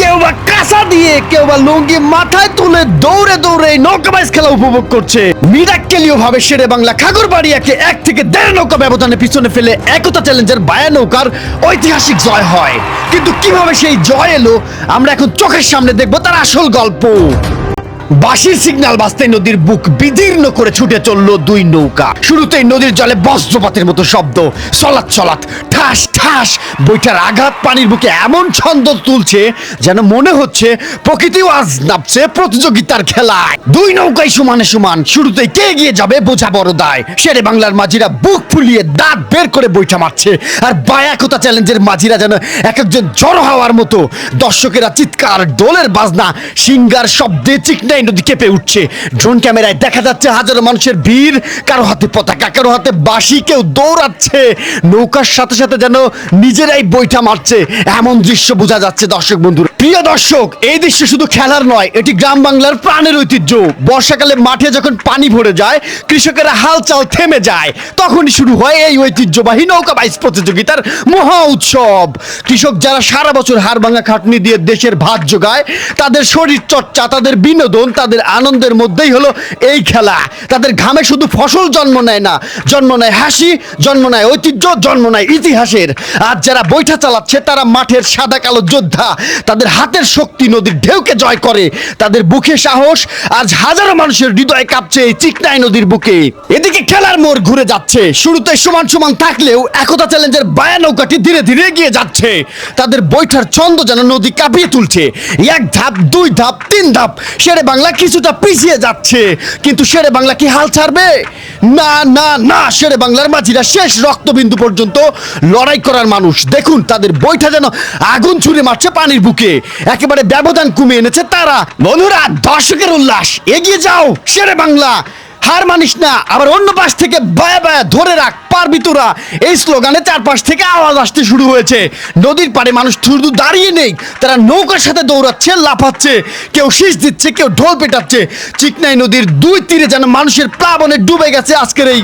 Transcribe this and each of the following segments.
কেউ বা কাঁসা দিয়ে, কেউ বা লুঙ্গি মাথায় তুলে দৌড়ে দৌড়ে এই নৌকা বাইচ খেলা উপভোগ করছে। মিরাক্কেলীয় ভাবে শেরে বাংলা খাগর বাড়িয়াকে এক থেকে দেড় নৌকা ব্যবধানে পিছনে ফেলে একতা চ্যালেঞ্জের বায়া নৌকার ঐতিহাসিক জয় হয়। কিন্তু কীভাবে সেই জয় এলো, আমরা এখন চোখের সামনে দেখব তার আসল গল্প। বাঁশির সিগন্যাল বাজতে নদীর বুক বিদীর্ণ করে ছুটে চলল দুই নৌকা। শুরুতেই নদীর জলে বজ্রপাতের মতো শব্দ চলাত চলাত ঠাস ঠাস বইটার আঘাত পানির বুকে এমন ছন্দ তুলছে যেন মনে হচ্ছে প্রকৃতিও আজ নামছে প্রতিযোগিতার খেলায়। দুই নৌকাই সমানে সমান, শুরুতেই কে এগিয়ে যাবে বোঝা বড় দায়। শেরে বাংলার মাঝিরা বুক ফুলিয়ে দাঁত বের করে বইটা মারছে। আর বায়াকতা চ্যালেঞ্জের মাঝিরা যেন এক একজন জড়ো হওয়ার মতো। দর্শকেরা চিৎকার, দোলের বাজনা, সিঙ্গার শব্দে চিকনাই নদী কেঁপে উঠছে। ড্রোন ক্যামেরায় দেখা যাচ্ছে হাজারো মানুষের ভিড়। কারও হাতে পতাকা, কারও হাতে বাঁশি, কেউ দৌড়াচ্ছে। নৌকার সাথে সাথে যেন নিজেরাই বইটা মারছে। এমন দৃশ্য বোঝা যাচ্ছে দর্শক বন্ধুরা। প্রিয় দর্শক, এই দৃশ্য শুধু খেলার নয়, এটি গ্রাম বাংলার প্রাণের ঐতিহ্য। বর্ষাকালে মাঠে যখন পানি ভরে যায়, কৃষকেরা হাল চাল থেমে যায়। তখনই শুরু হয় এই ঐতিহ্যবাহী নৌকা বাইচ প্রতিযোগিতার মহা উৎসব। কৃষক যারা সারা বছর হাড় ভাঙা খাটনি দিয়ে দেশের ভাত জোগায়, তাদের শরীর চর্চা, তাদের বিনোদন, তাদের আনন্দের মধ্যেই হলো এই খেলা। তাদের ঘামে শুধু ফসল জন্ম নেয় না, জন্ম নেয় হাসি, জন্ম নেয় ঐতিহ্য, জন্ম নেয় ইতিহাসের। আর যারা বৈঠা চালাচ্ছে, তারা মাঠের সাদা কালো যোদ্ধা। তাদের হাতের শক্তি নদীর ঢেউকে জয় করে। তাদের বুকে সাহস, আজ হাজারো মানুষের হৃদয়ে কাঁপছে এই চিকনাই নদীর বুকে। এদিকে খেলার মোড় ঘুরে যাচ্ছে। শুরুতে সমান সমান থাকলেও একতা চ্যালেঞ্জের বায়া নৌকাটি ধীরে ধীরে এগিয়ে যাচ্ছে। তাদের বৈঠার ছন্দ যেন নদী কাঁপিয়ে তুলছে। এক ধাপ, দুই ধাপ, তিন ধাপ, শেরে বাংলা কিছুটা পিছিয়ে যাচ্ছে। কিন্তু শেরে বাংলা কি হাল ছাড়বে? না না না, শেরে বাংলার মাঝিরা শেষ রক্তবিন্দু পর্যন্ত লড়াই করার মানুষ। দেখুন, তাদের বৈঠা যেন আগুন ছুড়ে মারছে পানির বুকে। একেবারে ব্যবধান কমিয়ে এনেছে তারা। বন্ধুরা, দর্শকের উল্লাস। এগিয়ে যাও শেরে বাংলা। হার মানিস না, আবার অন্য পাশ থেকে বায়া বায়া ধরে রাখ, পারবি তোরা। এই স্লোগানে চারপাশ থেকে আওয়াজ আসতে শুরু হয়েছে। নদীর পাড়ে মানুষ শুধু দাঁড়িয়ে নেই। তারা নৌকার সাথে দৌড়াচ্ছে, লাফাচ্ছে। কেউ শীষ দিচ্ছে, কেউ ঢোল পেটাচ্ছে। চিকনাই নদীর দুই তীরে যেন মানুষের প্লাবনে ডুবে গেছে আজকের এই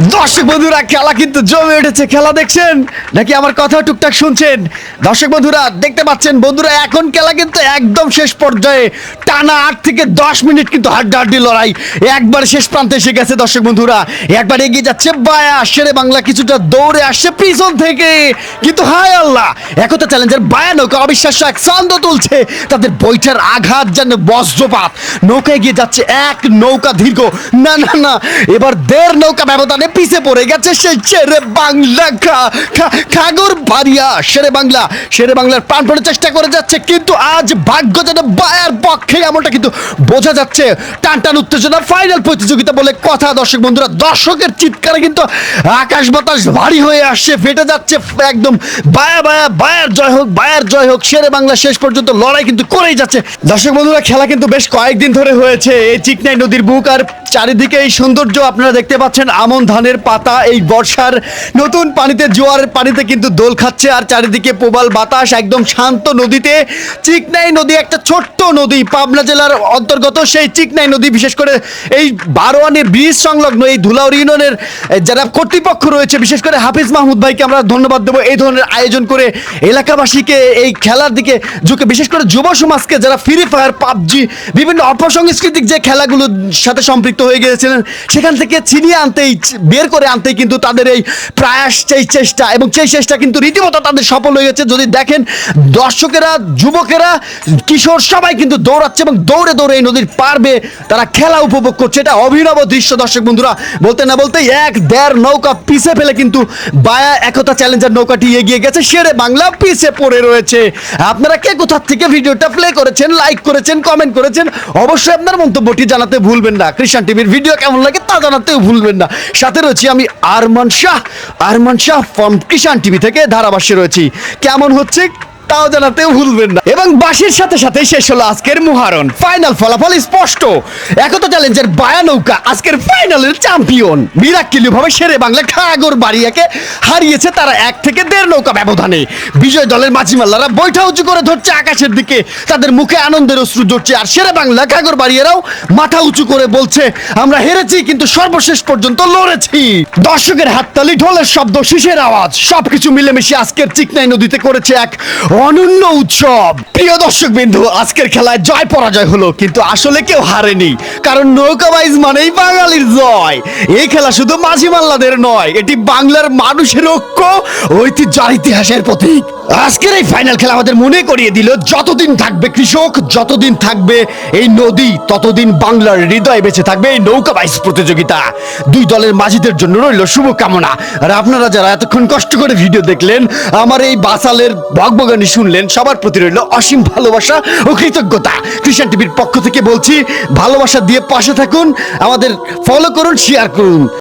দর্শক বন্ধুরা, খেলা কিন্তু জমে উঠেছে। খেলা দেখছেন? নাকি আমার কথা টুকটাক শুনছেন? দর্শক বন্ধুরা, দেখতে পাচ্ছেন, বন্ধুরা, এখন খেলা কিন্তু একদম শেষ পর্যায়ে। টানা আট থেকে দশ মিনিট কিন্তু হাড্ডাহাড্ডি লড়াই। একবার শেষ প্রান্তে এসে গেছে দর্শক বন্ধুরা। একবার এগিয়ে যাচ্ছে বায়া, শেরে বাংলা কিছুটা দৌড়ে আসছে পিছন থেকে। কিন্তু হায় আল্লাহ, একতা চ্যালেঞ্জের বায়া নৌকা, অবিশ্বাস্য এক ছন্দ তুলছে। তাদের বৈঠার আঘাত যেন বজ্রপাত। নৌকা এগিয়ে যাচ্ছে এক নৌকা দীর্ঘ। না না না, এবার দেড় নৌকা ব্যবধানে পিছে পড়ে গেছে সেই শেরে বাংলা খাগর বাড়িয়া। শেরে বাংলা শেরে বাংলার প্রাণপণে চেষ্টা করে যাচ্ছে, কিন্তু আজ ভাগ্য যেন বায়ার পক্ষে এমনটা কিন্তু বোঝা যাচ্ছে। টান টান উত্তেজনা ফাইনাল প্রতিযোগিতা বলে কথা। দর্শক বন্ধুরা, দর্শকের চিৎকারে কিন্তু আকাশ বাতাস ভারী হয়ে আসছে, ফেটে যাচ্ছে, একদম বায়া বায়া, বায়ার জয় হোক, বায়ার জয় হোক শেরে বাংলা শেষ পর্যন্ত লড়াই কিন্তু করেই যাচ্ছে। দর্শক বন্ধুরা, খেলা কিন্তু বেশ কয়েকদিন ধরে হয়েছে, এই চিকনাই নদীর বুক আর চারিদিকে এই সৌন্দর্য আপনারা দেখতে পাচ্ছেন, আমন ধানের পাতা, এই বর্ষার নতুন পানিতে জোয়ারের পানিতে কিন্তু দোল খাচ্ছে। আর চারিদিকে প্রবাল বাতাস, একদম শান্ত নদীতে। চিকনাই নদী, একটা ছোট্ট নদী, পাবনা জেলার অন্তর্গত সেই চিকনাই নদী। বিশেষ করে এই বারোয়ানি ব্রিজ সংলগ্ন, এই ধুলাউড়ি ইউনিয়নের যারা কর্তৃপক্ষ রয়েছে, বিশেষ করে হাফিজ মাহমুদ ভাইকে আমরা ধন্যবাদ দেবো এই ধরনের আয়োজন করে এলাকাবাসীকে এই খেলার দিকে ঝুঁকে। বিশেষ করে যুব সমাজকে যারা ফ্রি ফায়ার পাবজি, বিভিন্ন অপসংস্কৃতিক যে খেলাগুলোর সাথে সম্পৃক্ত হয়ে গিয়েছিলেন, সেখান থেকে ছিনিয়ে আনতেই বের করে আনতেই কিন্তু তাদের এই প্রয়াস, সেই চেষ্টা এবং সেই চেষ্টা কিন্তু রীতিমতো তাদের সফল হয়ে গেছে। যদি দেখেন, দর্শকেরা, যুবকেরা, কিশোর সবাই কিন্তু দৌড়াচ্ছে এবং দৌড়ে দৌড়ে এই নদীর পারবে তারা খেলা উপভোগ করছে। এটা অভিনব দৃশ্য, দর্শক বন্ধুরা। বলতে না বলতে এক দেড় নৌকা পিছে ফেলে কিন্তু বায়া একতা চ্যালেঞ্জার নৌকাটি এগিয়ে গেছে। সেরে বাংলা পিছে পড়ে রয়েছে। আপনারা কে কোথা থেকে ভিডিওটা প্লে করেছেন, লাইক করেছেন, কমেন্ট করেছেন, অবশ্যই আপনার মন্তব্যটি জানাতে ভুলবেন না। কৃষাণ টিভির ভিডিও কেমন লাগে তা জানাতেও ভুলবেন না। সাথে রয়েছি আমি আরমান শাহ। আরমান শাহ ফ্রম কিষাণ টিভি থেকে ধারাভাষ্যে রয়েছি। কেমন হচ্ছে? তাও জানাতেও ভুলবেন না। এবং বাসির সাথে সাথে শেষ হলো আজকের মুহারণ। ফাইনাল ফলাফল স্পষ্ট। একতা চ্যালেঞ্জের বায়া নৌকা আজকের ফাইনালের চ্যাম্পিয়ন মিরাক্কিলি ভাবে সেরে বাংলা খাগর বাড়িয়াকে হারিয়েছে তারা এক থেকে দেড় নৌকা ব্যবধানে। বিজয় দলের মাঝিমাল্লারা বৈঠা উঁচু করে ধরছে আকাশের দিকে। তাদের মুখে আনন্দের অশ্রু জড়ছে আর সেরে বাংলা খাগর বাড়িয়ারাও মাথা উঁচু করে বলছে, আমরা হেরেছি কিন্তু সর্বশেষ পর্যন্ত লড়েছি। দর্শকের হাততালি, ঢোলের শব্দ শীষের আওয়াজ, সবকিছু মিলেমিশে আজকের চিকনাই নদীতে করেছে এক অনন্য উৎসব। প্রিয় দর্শক বিন্দু আজকের খেলায় জয় পরাজয় হলো, কিন্তু আসলে কেউ হারেনি, কারণ নৌকা নৌকাবাইজ মানেই বাঙালির জয়। এই খেলা শুধু মাঝি মাল্লাদের নয়, এটি বাংলার মানুষের ঐক্য, ঐতিহ্য আর ইতিহাসের প্রতীক। আজকের এই ফাইনাল খেলা আমাদের মনে করিয়ে দিল, যতদিন থাকবে কৃষক, যতদিন থাকবে এই নদী, ততদিন বাংলার হৃদয় বেঁচে থাকবে এই নৌকা বাইস প্রতিযোগিতা। দুই দলের মাঝিদের জন্য রইল শুভকামনা। আর আপনারা যারা এতক্ষণ কষ্ট করে ভিডিও দেখলেন, আমার এই বাসালের বকবগানি শুনলেন, সবার প্রতি রইল অসীম ভালোবাসা ও কৃতজ্ঞতা। কৃষাণ টিভির পক্ষ থেকে বলছি, ভালোবাসা দিয়ে পাশে থাকুন, আমাদের ফলো করুন শেয়ার করুন।